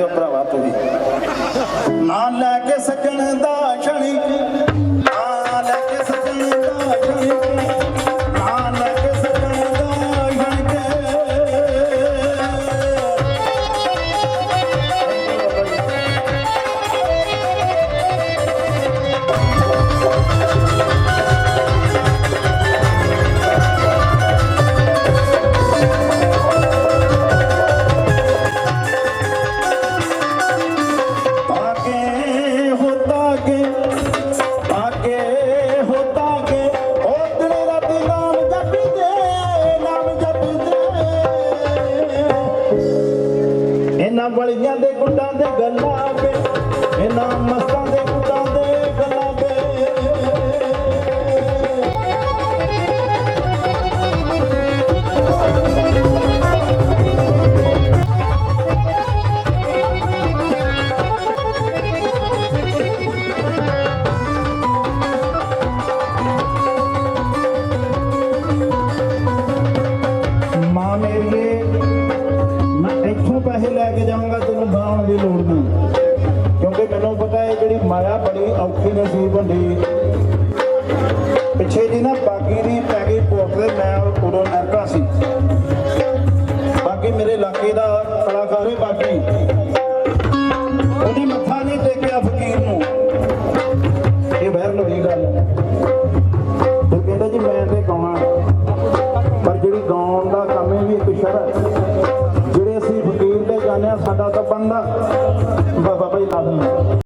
ਦਿਓ ਭਰਾਵਾ ਤੁਸੀਂ ਨਾ ਲੈ ਕੇ ਸਕਣ ਦਾ ਇਹਨਾਂ ਬਲੀਆਂ ਦੇ ਗੁੱਡਾਂ ਦੇ ਗੱਲਾਂ ਵੇ ਇਹਨਾਂ ਮਸਤਾਂ ਪੈਸੇ ਲੈ ਕੇ ਜਾਵਾਂਗਾ, ਤੈਨੂੰ ਬਾਹਣ ਦੀ ਲੋੜ ਨਹੀਂ। ਕਿਉਂਕਿ ਮੈਨੂੰ ਪਤਾ ਹੈ ਜਿਹੜੀ ਮਾਇਆ ਬੜੀ ਔਖੀ ਨਸੀਬ ਹੁੰਦੀ। ਪਿੱਛੇ ਜੀ ਨਾ ਬਾਗੀ ਦੀ ਪੈ ਗਈ ਪੋਟਲੇ ਮੈਂ ਉਦੋਂ ਨਰਕਾ ਸੀ। ਬਾਕੀ ਮੇਰੇ ਇਲਾਕੇ ਦਾ ਕਲਾਕਾਰ ਹੈ ਬਾਕੀ ਉਹਨੇ ਮੱਥਾ ਨਹੀਂ ਟੇਕਿਆ ਫਕੀਰ ਨੂੰ। ਇਹ ਬਹਿਰ ਲੋਈ ਗੱਲ। ਤੇ ਕਹਿੰਦਾ ਜੀ ਮੈਂ ਤੇ ਗਾਉਣਾ। ਪਰ ਜਿਹੜੀ ਗਾਉਣ ਦਾ ਕੰਮ ਹੈ ਵੀ ਇੱਕ ਸ਼ਰਤ। বান্দা